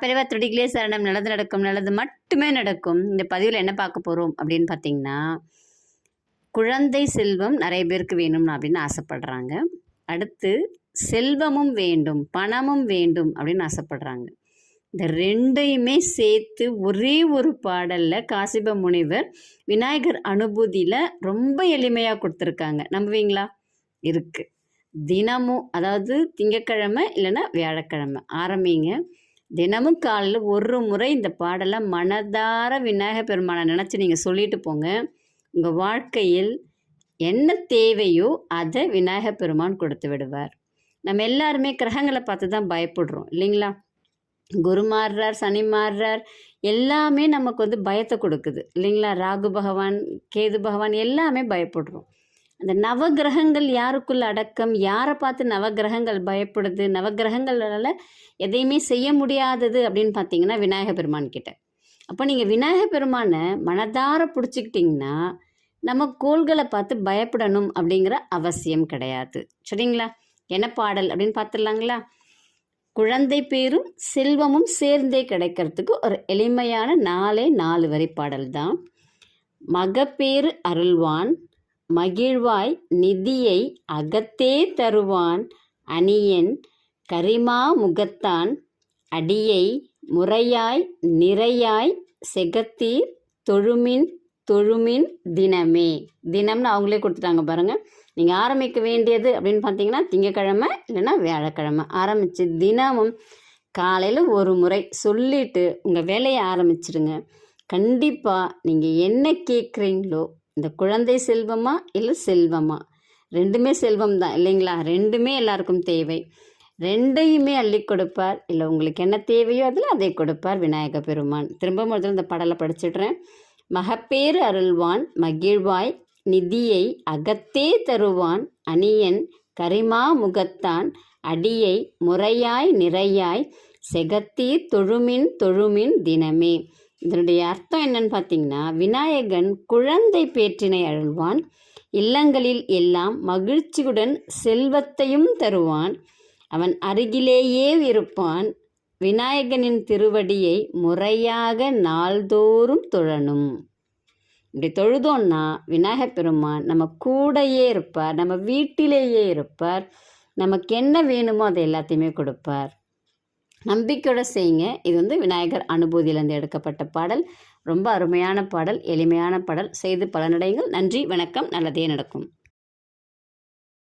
பெரியவா துடிகளே சரணம் நல்லது நடக்கும் நல்லது மட்டுமே நடக்கும். இந்த பதிவில் என்ன பார்க்க போகிறோம் அப்படின்னு பார்த்தீங்கன்னா குழந்தை செல்வம் நிறைய பேருக்கு வேணும் அப்படின்னு ஆசைப்படுறாங்க. அடுத்து செல்வமும் வேண்டும் பணமும் வேண்டும் அப்படின்னு ஆசைப்படுறாங்க. இந்த ரெண்டையுமே சேர்த்து ஒரே ஒரு பாடலில் காசிப முனிவர் விநாயகர் அனுபூதியில் ரொம்ப எளிமையாக கொடுத்துருக்காங்க. நம்புவீங்களா? இருக்குது தினமும் அதாவது திங்கக்கிழமை இல்லைன்னா வியாழக்கிழமை. ஆரம்பிங்க. தினமும் காலையில் ஒரு முறை இந்த பாடலை மனதார விநாயகர் பெருமானை நினச்சி நீங்கள் சொல்லிட்டு போங்க. உங்கள் வாழ்க்கையில் என்ன தேவையோ அதை விநாயகர் பெருமான் கொடுத்து விடுவார். நம்ம எல்லாருமே கிரகங்களை பார்த்து தான் பயப்படுறோம் இல்லைங்களா? குரு மாறுறார் சனி மாறுறார் எல்லாமே நமக்கு வந்து பயத்தை கொடுக்குது இல்லைங்களா? ராகு பகவான் கேது பகவான் எல்லாமே பயப்படுறோம். அந்த நவகிரகங்கள் யாருக்குள்ள அடக்கம்? யாரை பார்த்து நவகிரகங்கள் பயப்படுது? நவகிரகங்களால் எதையுமே செய்ய முடியாதது அப்படின்னு பார்த்தீங்கன்னா விநாயக பெருமான் கிட்ட. அப்போ நீங்கள் விநாயக பெருமானை மனதார பிடிச்சிக்கிட்டிங்கன்னா நம்ம கோள்களை பார்த்து பயப்படணும் அப்படிங்கிற அவசியம் கிடையாது. சரிங்களா? என்ன பாடல் அப்படின்னு பார்த்துடலாங்களா? குழந்தை பேரும் செல்வமும் சேர்ந்தே கிடைக்கிறதுக்கு ஒரு எளிமையான நாலே நாலு வரி பாடல் தான். மகப்பேறு அருள்வான் மகிழ்வாய் நிதியை அகத்தே தருவான் அணியன் கரிமா முகத்தான் அடியை முறையாய் நிறையாய் செகத்தீர் தொழுமின் தொழுமின் தினமே. தினம்னு அவங்களே கொடுத்துட்டாங்க பாருங்கள் நீங்கள் ஆரம்பிக்க வேண்டியது அப்படின்னு பார்த்தீங்கன்னா திங்கக்கிழமை இல்லைன்னா வியாழக்கிழமை. ஆரம்பித்து தினமும் காலையில் ஒரு முறை சொல்லிவிட்டு உங்கள் வேலையை ஆரம்பிச்சிடுங்க கண்டிப்பாக நீங்கள் என்ன கேட்குறீங்களோ இந்த குழந்தை செல்வமா இல்லை செல்வமா? ரெண்டுமே செல்வம் தான் இல்லைங்களா? ரெண்டுமே எல்லாருக்கும் தேவை. ரெண்டையுமே அள்ளி கொடுப்பார். இல்லை உங்களுக்கு என்ன தேவையோ அதில் அதை கொடுப்பார் விநாயக பெருமான். திரும்ப முதல்ல இந்த பாடலை படிச்சிடுறேன். மகப்பேறு அருள்வான் மகிழ்வாய் நிதியை அகத்தே தருவான் அணியன் கரிமா முகத்தான் அடியை முறையாய் நிறையாய் செகத்தீர் தொழுமின் தொழுமின் தினமே. இதனுடைய அர்த்தம் என்னன்னு பார்த்தீங்கன்னா விநாயகன் குழந்தை பேற்றினை அழுவான் இல்லங்களில் எல்லாம் மகிழ்ச்சியுடன் செல்வத்தையும் தருவான் அவன் அருகிலேயே இருப்பான் விநாயகனின் திருவடியை முறையாக நாள்தோறும் தொழணும். இப்படி தொழுதோன்னா விநாயகப் பெருமான் நம்ம கூடையே இருப்பார் நம்ம வீட்டிலேயே இருப்பார் நமக்கு என்ன வேணுமோ அதை எல்லாத்தையுமே கொடுப்பார். நம்பிக்கையோட செய்யுங்க. இது வந்து விநாயகர் அனுபூதியிலேருந்து எடுக்கப்பட்ட பாடல். ரொம்ப அருமையான பாடல் எளிமையான பாடல். செய்து பலனடையுங்கள். நன்றி வணக்கம். நல்லதே நடக்கும்.